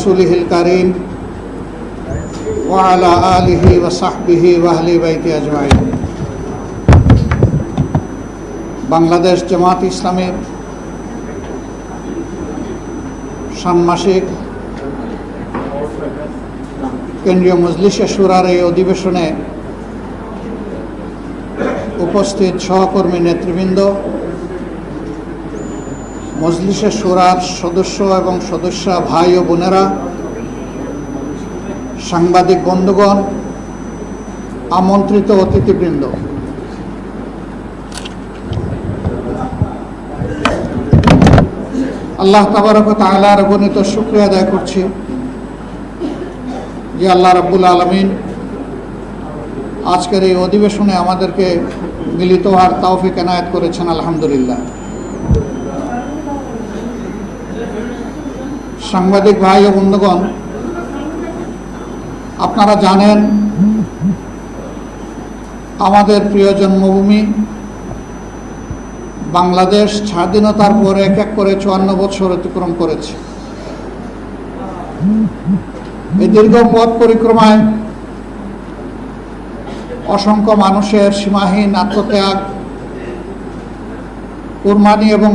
رسوله الكريم وعلى آله وصحبه وأهل بيته أجمعين বাংলাদেশ জামাত ইসলামের ষান্মাসিক কেন্দ্রীয় মজলিসে সুরার এই অধিবেশনে উপস্থিত সহকর্মী নেতৃবৃন্দ মজলিসে সুরার সদস্য এবং সদস্যা ভাই ও বোনেরা, সাংবাদিক বন্ধুগণ, আমন্ত্রিত অতিথিবৃন্দ। আল্লাহ তাবারক তালার গণিত শুক্রিয়া আদায় করছি যে আল্লাহ রাব্বুল আলমিন আজকের এই অধিবেশনে আমাদেরকে মিলিত হওয়ার তাওফিক এনায়ত করেছেন, আলহামদুলিল্লাহ। সাংবাদিক ভাই ও বন্ধুগণ, আপনারা জানেন আমাদের প্রিয় জন্মভূমি বাংলাদেশ স্বাধীনতার পর এক এক করে চুয়ান্ন বছর অতিক্রম করেছে। এই দীর্ঘ পথ পরিক্রমায় অসংখ্য মানুষের সীমাহীন আত্মত্যাগ, কুরবানি এবং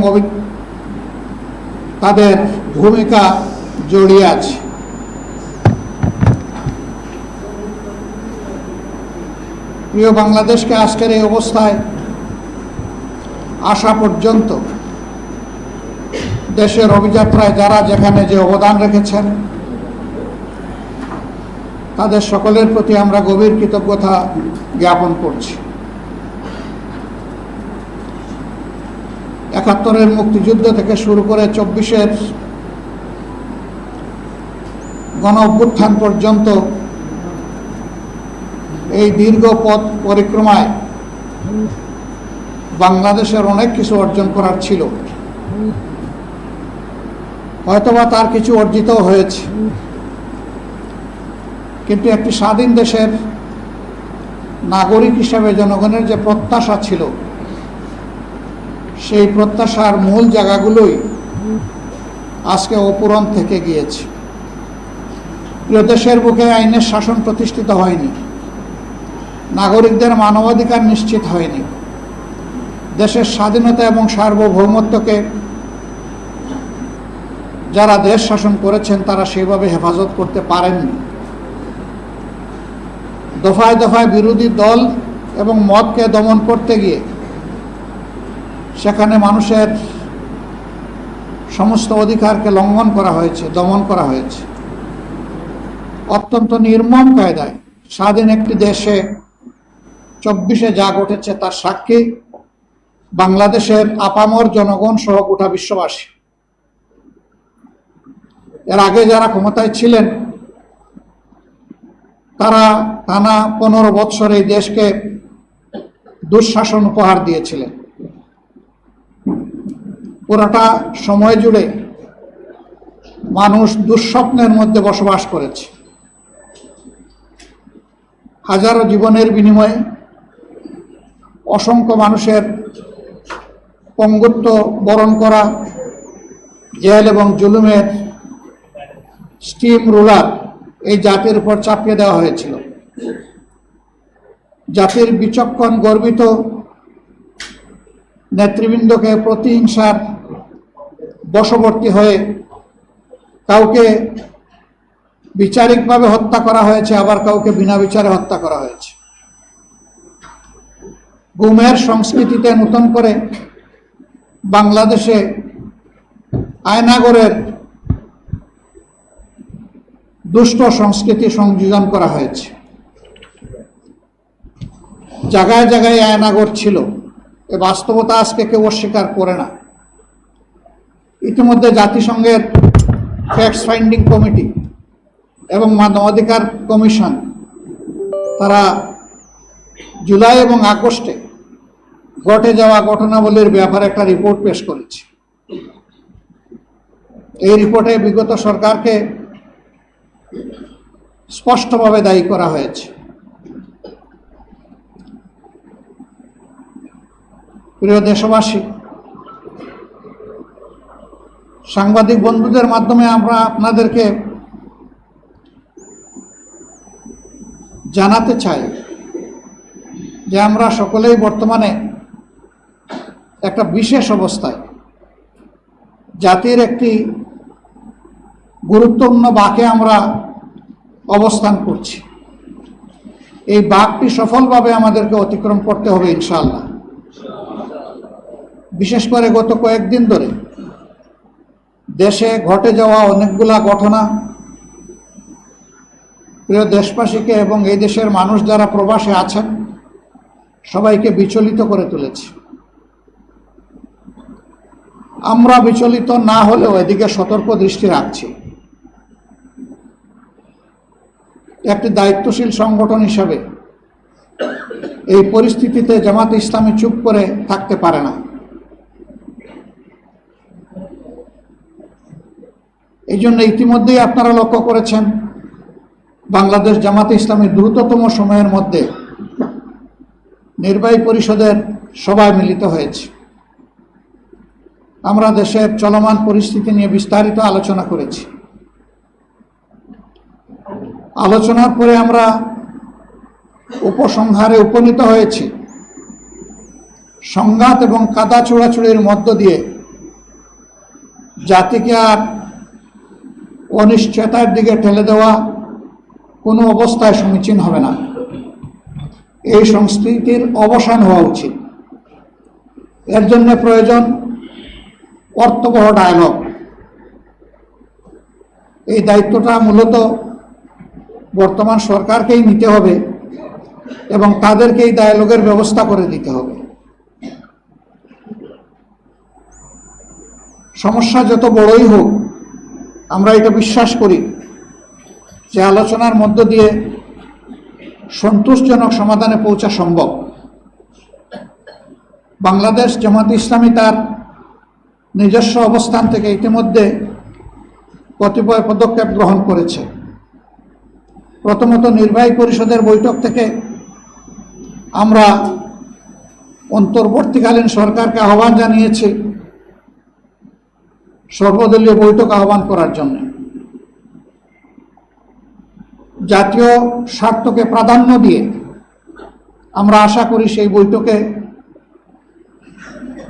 তাদের ভূমিকা জড়িয়ে আছে। প্রিয় বাংলাদেশকে আজকের এই অবস্থায় আসা পর্যন্ত দেশের অভিযাত্রায় যারা যেখানে যে অবদান রেখেছেন, তাদের সকলের প্রতি আমরা গভীর কৃতজ্ঞতা জ্ঞাপন করছি। একাত্তরের মুক্তিযুদ্ধ থেকে শুরু করে চব্বিশের গণ অভ্যুত্থান পর্যন্ত এই দীর্ঘ পথ পরিক্রমায় বাংলাদেশের অনেক কিছু অর্জন করার ছিল। হয়তোবা তার কিছু অর্জিত হয়েছে। কিন্তু একটি স্বাধীন দেশের নাগরিক হিসাবে জনগণের যে প্রত্যাশা ছিল সেই প্রত্যাশার মূল জায়গাগুলোই আজকে অপূরণ থেকে গিয়েছে। প্রিয়, দেশের বুকে আইনের শাসন প্রতিষ্ঠিত হয়নি। নাগরিকদের মানবাধিকার নিশ্চিত হয়নি। দেশের স্বাধীনতা এবং সার্বভৌমত্বকে যারা দেশ শাসন করেছেন, তারা সেইভাবে হেফাজত করতে পারেননি। দফায় দফায় বিরোধী দল এবং মতকে দমন করতে গিয়ে সেখানে মানুষের সমস্ত অধিকারকে লঙ্ঘন করা হয়েছে, দমন করা হয়েছে। অত্যন্ত নির্মম কায়দায় স্বাধীন একটি দেশে চব্বিশে যা ঘটেছে তার সাক্ষী বাংলাদেশের আপামর জনগণ সহ গোটা বিশ্ববাসী। এর আগে যারা ক্ষমতায় ছিলেন, তারা টানা পনেরো বৎসর এই দেশকে দুঃশাসন উপহার দিয়েছিলেন। পুরাটা সময় জুড়ে মানুষ দুঃস্বপ্নের মধ্যে বসবাস করেছে। হাজারো জীবনের বিনিময়ে অসংখ্য মানুষের পঙ্গুত্ব বরণ করা, জেল এবং জুলুমের স্টিম রুলার এই জাতির উপর চাপিয়ে দেওয়া হয়েছিল। জাতির বিচক্ষণ গর্বিত নেতৃবৃন্দকে প্রতিহিংসার বশবর্তী হয়ে কাউকে বিচারিকভাবে হত্যা করা হয়েছে, আবার কাউকে বিনা বিচারে হত্যা করা হয়েছে। গুমের সংস্কৃতিতে নতুন করে বাংলাদেশে আয়নাগরের দুষ্ট সংস্কৃতি সংযোজন করা হয়েছে। জায়গায় জায়গায় আয়নাগর ছিল। এ বাস্তবতা আজকে কেউ অস্বীকার করে না। ইতিমধ্যে জাতিসংঘের ফ্যাক্টস ফাইন্ডিং কমিটি এবং মানবাধিকার কমিশন তারা জুলাই এবং আগস্টে ঘটে যাওয়া ঘটনাবলীর ব্যাপারে একটা রিপোর্ট পেশ করেছে। এই রিপোর্টে বিগত সরকারকে স্পষ্টভাবে দায়ী করা হয়েছে। প্রিয় দেশবাসী, সাংবাদিক বন্ধুদের মাধ্যমে আমরা আপনাদেরকে জানাতে চাই যে আমরা সকলেই বর্তমানে একটা বিশেষ অবস্থায় জাতির একটি গুরুত্বপূর্ণ বাঁকে আমরা অবস্থান করছি। এই বাঘটি সফলভাবে আমাদেরকে অতিক্রম করতে হবে ইনশাল্লাহ বিশেষ করে গত কয়েকদিন ধরে দেশে ঘটে যাওয়া অনেকগুলা ঘটনা। প্রিয় দেশবাসীকে এবং এই দেশের মানুষ যারা প্রবাসে আছেন, সবাইকে বিচলিত করে তুলেছে। আমরা বিচলিত না হলেও এদিকে সতর্ক দৃষ্টি রাখছি। একটি দায়িত্বশীল সংগঠন হিসাবে এই পরিস্থিতিতে জামাত ইসলামী চুপ করে থাকতে পারে না। এই জন্য ইতিমধ্যেই আপনারা লক্ষ্য করেছেন, বাংলাদেশ জামাতে ইসলামী দ্রুততম সময়ের মধ্যে নির্বাহী পরিষদের সভায় মিলিত হয়েছে। আমরা দেশের চলমান পরিস্থিতি নিয়ে বিস্তারিত আলোচনা করেছি। আলোচনার পরে আমরা উপসংহারে উপনীত হয়েছি। সংঘাত এবং কাদা ছোড়াছুড়ির মধ্য দিয়ে জাতিকে আর অনিশ্চয়তার দিকে ঠেলে দেওয়া কোনো অবস্থায় সমীচীন হবে না। এই সংস্কৃতির অবসান হওয়া উচিত। এর জন্য প্রয়োজন অর্থবহ ডায়লগ এই দায়িত্বটা মূলত বর্তমান সরকারকেই নিতে হবে এবং তাদেরকে এই ডায়ালগের ব্যবস্থা করে দিতে হবে। সমস্যা যত বড়ই হোক আমরা এটা বিশ্বাস করি যে আলোচনার মধ্য দিয়ে সন্তোষজনক সমাধানে পৌঁছা সম্ভব। বাংলাদেশ জামাত ইসলামী তার নিজস্ব অবস্থান থেকে ইতিমধ্যে কতিপয় পদক্ষেপ গ্রহণ করেছে। প্রথমত নির্বাহী পরিষদের বৈঠক থেকে আমরা অন্তর্বর্তীকালীন সরকারকে আহ্বান জানিয়েছি সর্বদলীয় বৈঠক আহ্বান করার জন্য। জাতীয় স্বার্থকে প্রাধান্য দিয়ে আমরা আশা করি সেই বৈঠকে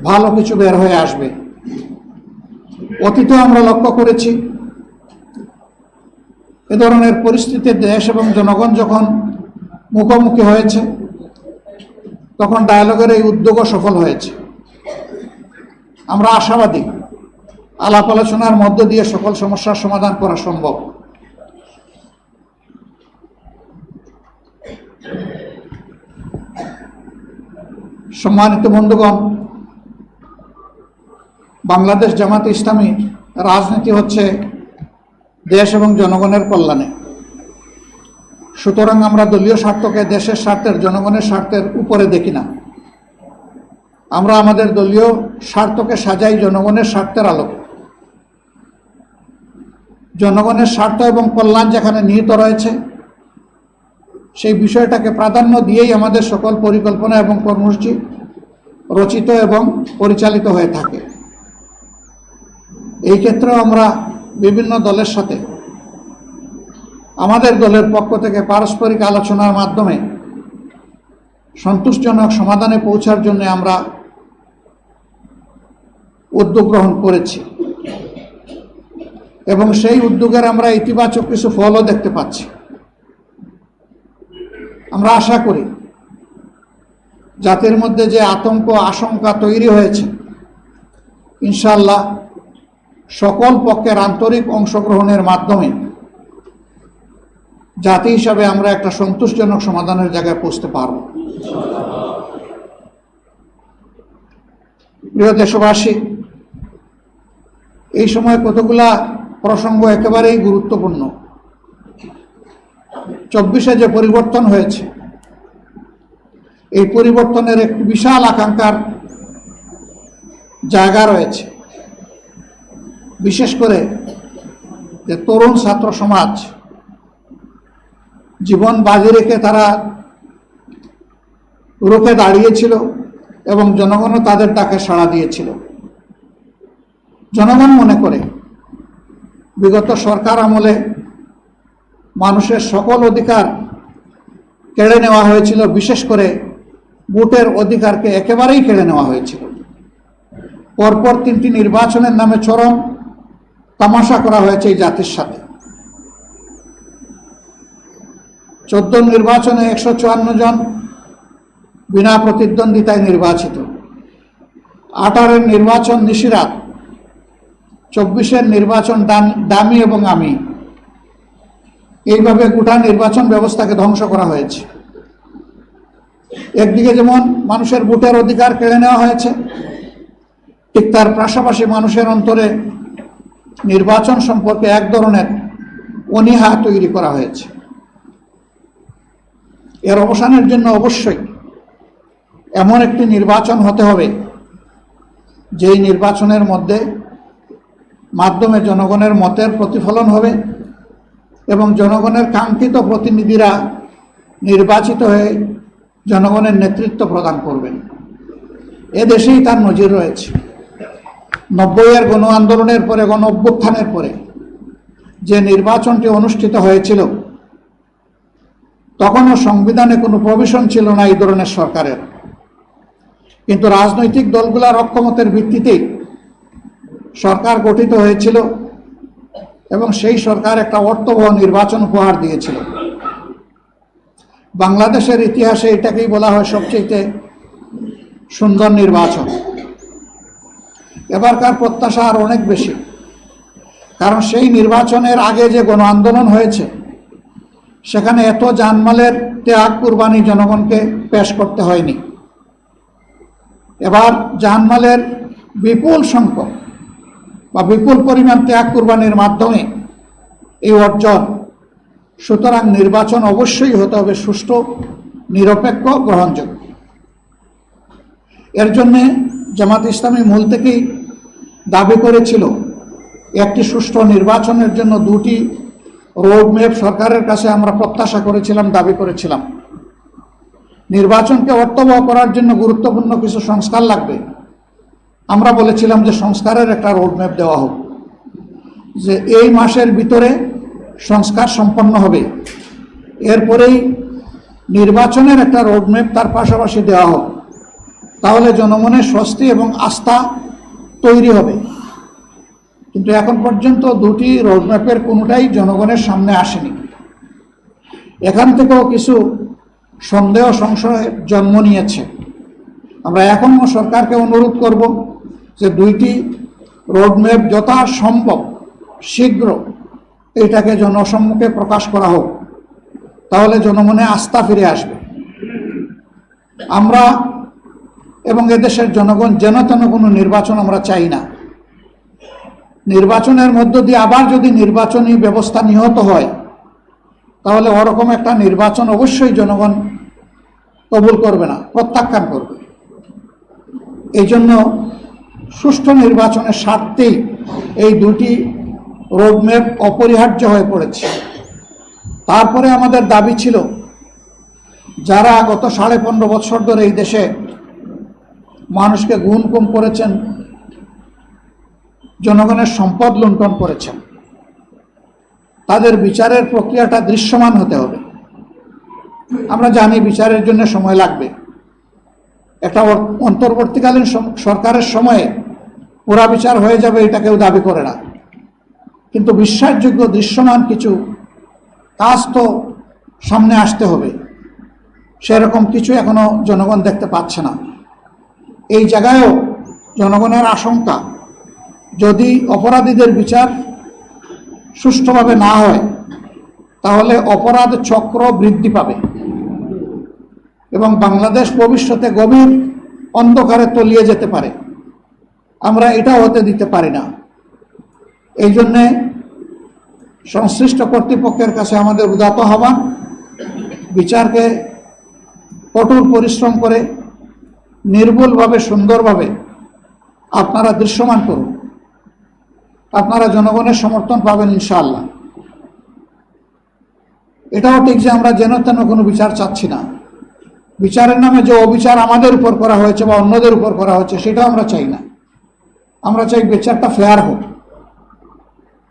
ভালো কিছু বের হয়ে আসবে। অতীতে আমরা লক্ষ্য করেছি, এ ধরনের পরিস্থিতিতে দেশ এবং জনগণ যখন মুখোমুখি হয়েছে, তখন ডায়ালগের এই উদ্যোগও সফল হয়েছে। আমরা আশাবাদী আলাপ আলোচনার মধ্য দিয়ে সকল সমস্যার সমাধান করা সম্ভব। সম্মানিত বন্ধুগণ, বাংলাদেশ জামাত ইসলামী রাজনীতি হচ্ছে দেশ এবং জনগণের কল্যাণে। সুতরাং আমরা দলীয় স্বার্থকে দেশের স্বার্থের, জনগণের স্বার্থের উপরে দেখি না। আমরা আমাদের দলীয় স্বার্থকে সাজাই জনগণের স্বার্থের আলোকে। জনগণের স্বার্থ এবং কল্যাণ যেখানে নিহিত রয়েছে, সেই বিষয়টাকে প্রাধান্য দিয়েই আমাদের সকল পরিকল্পনা এবং কর্মসূচি রচিত এবং পরিচালিত হয়ে থাকে। এই ক্ষেত্রেও আমরা বিভিন্ন দলের সাথে, আমাদের দলের পক্ষ থেকে পারস্পরিক আলোচনার মাধ্যমে সন্তোষজনক সমাধানে পৌঁছার জন্য আমরা উদ্যোগ গ্রহণ করেছি। এবং সেই উদ্যোগের আমরা ইতিবাচক কিছু ফলও দেখতে পাচ্ছি। আমরা আশা করি জাতির মধ্যে যে আতঙ্ক, আশঙ্কা তৈরি হয়েছে ইনশাল্লাহ সকল পক্ষের আন্তরিক অংশগ্রহণের মাধ্যমে জাতি হিসাবে আমরা একটা সন্তোষজনক সমাধানের জায়গায় পৌঁছতে পারব। প্রিয় দেশবাসী, এই সময় কতগুলা প্রসঙ্গ একেবারেই গুরুত্বপূর্ণ। চব্বিশে যে পরিবর্তন হয়েছে, এই পরিবর্তনের একটি বিশাল আকাঙ্ক্ষার জায়গা রয়েছে। বিশেষ করে যে তরুণ ছাত্র সমাজ জীবন বাজি রেখে তারা রুখে দাঁড়িয়েছিল এবং জনগণও তাদের ডাকে সাড়া দিয়েছিল। জনগণ মনে করে বিগত সরকার আমলে মানুষের সকল অধিকার কেড়ে নেওয়া হয়েছিল, বিশেষ করে ভোটের অধিকারকে একেবারেই কেড়ে নেওয়া হয়েছিল। পরপর তিনটি নির্বাচনের নামে চরম তামাশা করা হয়েছে এই জাতির সাথে। চোদ্দ নির্বাচনে একশো চুয়ান্ন জন বিনা প্রতিদ্বন্দ্বিতায় নির্বাচিত। আঠারোর নির্বাচন নিশিরাত চব্বিশের নির্বাচন দাম- এবং আমি। এইভাবে গোটা নির্বাচন ব্যবস্থাকে ধ্বংস করা হয়েছে। একদিকে যেমন মানুষের ভোটের অধিকার কেড়ে নেওয়া হয়েছে, ঠিক তার পাশাপাশি মানুষের অন্তরে নির্বাচন সম্পর্কে এক ধরনের অনীহা তৈরি করা হয়েছে। এর অবসানের জন্য অবশ্যই এমন একটি নির্বাচন হতে হবে, যেই নির্বাচনের মধ্যে মাধ্যমে জনগণের মতের প্রতিফলন হবে এবং জনগণের কাঙ্ক্ষিত প্রতিনিধিরা নির্বাচিত হয়ে জনগণের নেতৃত্ব প্রদান করবেন। এ দেশেই তার নজির রয়েছে। নব্বইয়ের গণ আন্দোলনের পরে, গণ অভ্যুত্থানের পরে যে নির্বাচনটি অনুষ্ঠিত হয়েছিল, তখনও সংবিধানে কোনো প্রভিশন ছিল না এই ধরনের সরকারের। কিন্তু রাজনৈতিক দলগুলোর অক্ষমতের ভিত্তিতেই সরকার গঠিত হয়েছিল এবং সেই সরকার একটা অর্থবহ নির্বাচন উপহার দিয়েছিল। বাংলাদেশের ইতিহাসে এটাকেই বলা হয় সবচেয়ে সুন্দর নির্বাচন। এবারকার প্রত্যাশা আর অনেক বেশি, কারণ সেই নির্বাচনের আগে যে গণ আন্দোলন হয়েছে, সেখানে এত জানমালের ত্যাগ কুরবানি জনগণকে পেশ করতে হয়নি। এবার জানমালের বিপুল সংখ্যক বা বিপুল পরিমাণ ত্যাগ কুরবানির মাধ্যমে এই অর্জন। সুতরাং নির্বাচন অবশ্যই হতে হবে সুষ্ঠু, নিরপেক্ষ, গ্রহণযোগ্য। এর জন্যে জামাত ইসলামী মূল থেকেই দাবি করেছিল, একটি সুষ্ঠু নির্বাচনের জন্য দুটি রোডম্যাপ সরকারের কাছে আমরা প্রত্যাশা করেছিলাম, দাবি করেছিলাম। নির্বাচনকে অর্থবহ করার জন্য গুরুত্বপূর্ণ কিছু সংস্কার লাগবে। আমরা বলেছিলাম যে সংস্কারের একটা রোডম্যাপ দেওয়া হোক, যে এই মাসের ভিতরে সংস্কার সম্পন্ন হবে। এরপরেই নির্বাচনের একটা রোডম্যাপ তার পাশাপাশি দেওয়া হোক, তাহলে জনমনের স্বস্তি এবং আস্থা তৈরি হবে। কিন্তু এখন পর্যন্ত দুটি রোডম্যাপের কোনোটাই জনগণের সামনে আসেনি। এখান থেকেও কিছু সন্দেহ সংশয়ের জন্ম নিয়েছে। আমরা এখনও সরকারকে অনুরোধ করব যে দুইটি রোডম্যাপ যথা সম্ভব শীঘ্র এটাকে জনসম্মুখে প্রকাশ করা হোক, তাহলে জনমনে আস্থা ফিরে আসবে। আমরা এবং এদেশের জনগণ যেন তেন কোনো নির্বাচন আমরা চাই না। নির্বাচনের মধ্য দিয়ে আবার যদি নির্বাচনী ব্যবস্থা নিহত হয়, তাহলে ওরকম একটা নির্বাচন অবশ্যই জনগণ কবুল করবে না, প্রত্যাখ্যান করবে। এই জন্য সুষ্ঠু নির্বাচনের স্বার্থেই এই দুটি রোডম্যাপ অপরিহার্য হয়ে পড়েছে। তারপরে আমাদের দাবি ছিল, যারা গত সাড়ে পনেরো বছর ধরে এই দেশে মানুষকে গুণ কম করেছেন, জনগণের সম্পদ লুণ্ঠন করেছেন, তাদের বিচারের প্রক্রিয়াটা দৃশ্যমান হতে হবে। আমরা জানি বিচারের জন্য সময় লাগবে। একটা অন্তর্বর্তীকালীন সরকারের সময়ে পুরা বিচার হয়ে যাবে এটা কেউ দাবি করে না। কিন্তু বিশ্বাসযোগ্য দৃশ্যমান কিছু কাজ তো সামনে আসতে হবে। সেরকম কিছু এখনও জনগণ দেখতে পাচ্ছে না। এই জায়গায়ও জনগণের আশঙ্কা, যদি অপরাধীদের বিচার সুষ্ঠুভাবে না হয়, তাহলে অপরাধ চক্র বৃদ্ধি পাবে। এবং বাংলাদেশ ভবিষ্যতে গভীর অন্ধকারে তলিয়ে যেতে পারে। আমরা এটা হতে দিতে পারি না। এই জন্যে সংশ্লিষ্ট কর্তৃপক্ষের কাছে আমাদের উদাত আহ্বান, বিচারকে কঠোর পরিশ্রম করে নির্ভুলভাবে, সুন্দরভাবে আপনারা দৃশ্যমান করুন। আপনারা জনগণের সমর্থন পাবেন ইনশাআল্লাহ। এটাও ঠিক যে আমরা যেন তেন কোনো বিচার চাচ্ছি না। বিচারের নামে যে অবিচার আমাদের উপর করা হয়েছে বা অন্যদের উপর করা হচ্ছে সেটাও আমরা চাই না। আমরা চাই বিচারটা ফেয়ার হোক।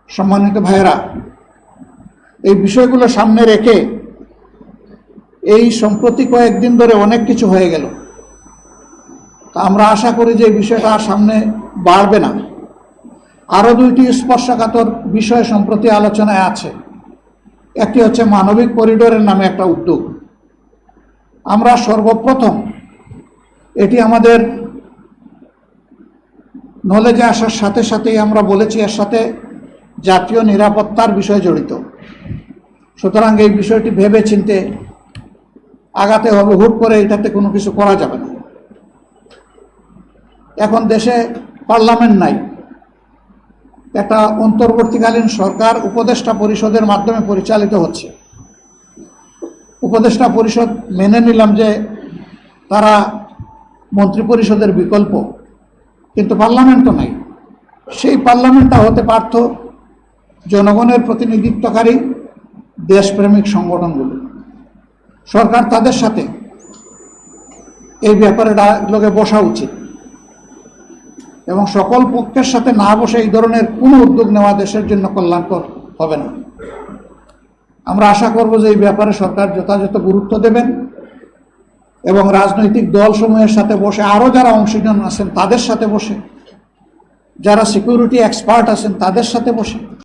সম্মানিত ভাইয়েরা, এই বিষয়গুলো সামনে রেখে এই সম্প্রতি কয়েকদিন ধরে অনেক কিছু হয়ে গেল। তা আমরা আশা করি যে এই বিষয়টা আর সামনে বাড়বে না। আরও দুইটি স্পর্শকাতর বিষয় সম্প্রতি আলোচনায় আছে। একটি হচ্ছে মানবিক করিডোরের নামে একটা উদ্যোগ। আমরা সর্বপ্রথম এটি আমাদের নলেজে আসার সাথে সাথেই আমরা বলেছি এর সাথে জাতীয় নিরাপত্তার বিষয় জড়িত। সুতরাং এই বিষয়টি ভেবে চিনতে আগাতে হবে, হুট করে এটাতে কোনো কিছু করা যাবে না। এখন দেশে পার্লামেন্ট নাই। একটা অন্তর্বর্তীকালীন সরকার, উপদেষ্টা পরিষদের মাধ্যমে পরিচালিত হচ্ছে। উপদেষ্টা পরিষদ মেনে নিলাম যে তারা মন্ত্রী পরিষদের বিকল্প, কিন্তু পার্লামেন্টও নাই। সেই পার্লামেন্টটা হতে পারত জনগণের প্রতিনিধিত্বকারী দেশপ্রেমিক সংগঠনগুলো। সরকার তাদের সাথে এই ব্যাপারে লোকে বসা উচিত। এবং সকল পক্ষের সাথে না বসে এই ধরনের কোনো উদ্যোগ নেওয়া দেশের জন্য কল্যাণকর হবে না। আমরা আশা করব যে এই ব্যাপারে সরকার যথাযথ গুরুত্ব দেবেন এবং রাজনৈতিক দলসমূহের সাথে বসে আরও যারা অংশগ্রহণ আছেন তাদের সাথে বসে, যারা সিকিউরিটি এক্সপার্ট আছেন তাদের সাথে বসে।